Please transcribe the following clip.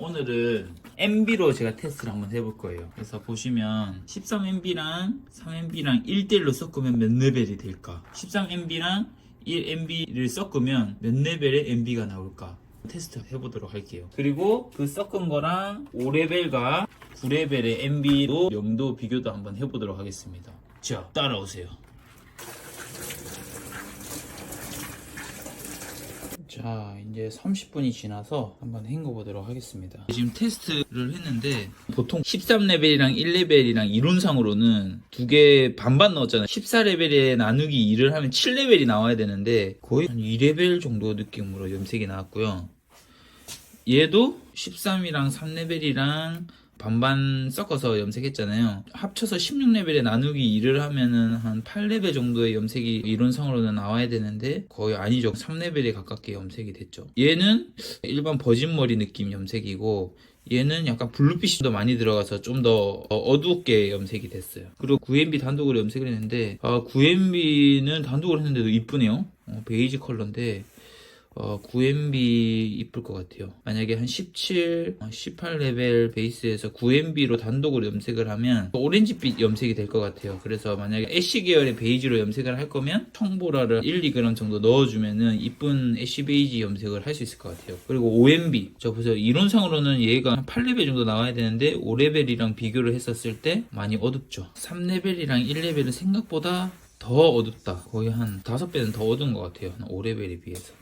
오늘은 MB로 제가 테스트를 한번 해볼 거예요. 그래서 보시면 13MB랑 3MB랑 1대1로 섞으면 몇 레벨이 될까? 13MB랑 1MB를 섞으면 몇 레벨의 MB가 나올까? 테스트 해보도록 할게요. 그리고 그 섞은 거랑 5레벨과 9레벨의 MB로 명도 비교도 한번 해보도록 하겠습니다. 자, 따라오세요. 자 이제 30분이 지나서 한번 헹궈 보도록 하겠습니다. 지금 테스트를 했는데 보통 13레벨이랑 1레벨이랑 이론상으로는 두 개 반반 넣었잖아요. 14레벨에 나누기 2를 하면 7레벨이 나와야 되는데 거의 한 2레벨 정도 느낌으로 염색이 나왔고요. 얘도 13이랑 3레벨이랑 반반 섞어서 염색했잖아요. 합쳐서 16레벨에 나누기 2를 하면은 한 8레벨 정도의 염색이 이론상으로는 나와야 되는데 거의 아니죠. 3레벨에 가깝게 염색이 됐죠. 얘는 일반 버진머리 느낌 염색이고 얘는 약간 블루빛이 더 많이 들어가서 좀 더 어둡게 염색이 됐어요. 그리고 9MB 단독으로 염색을 했는데 아, 9MB는 단독으로 했는데도 이쁘네요. 어, 베이지 컬러인데 어, 9MB 이쁠 것 같아요. 만약에 한 17, 18레벨 베이스에서 9MB로 단독으로 염색을 하면 오렌지빛 염색이 될 것 같아요. 그래서 만약에 애쉬 계열의 베이지로 염색을 할 거면 청보라를 1, 2g 정도 넣어주면은 이쁜 애쉬 베이지 염색을 할 수 있을 것 같아요. 그리고 5MB. 저 보세요. 이론상으로는 얘가 한 8레벨 정도 나와야 되는데 5레벨이랑 비교를 했었을 때 많이 어둡죠. 3레벨이랑 1레벨은 생각보다 더 어둡다. 거의 한 5배는 더 어두운 것 같아요. 한 5레벨에 비해서.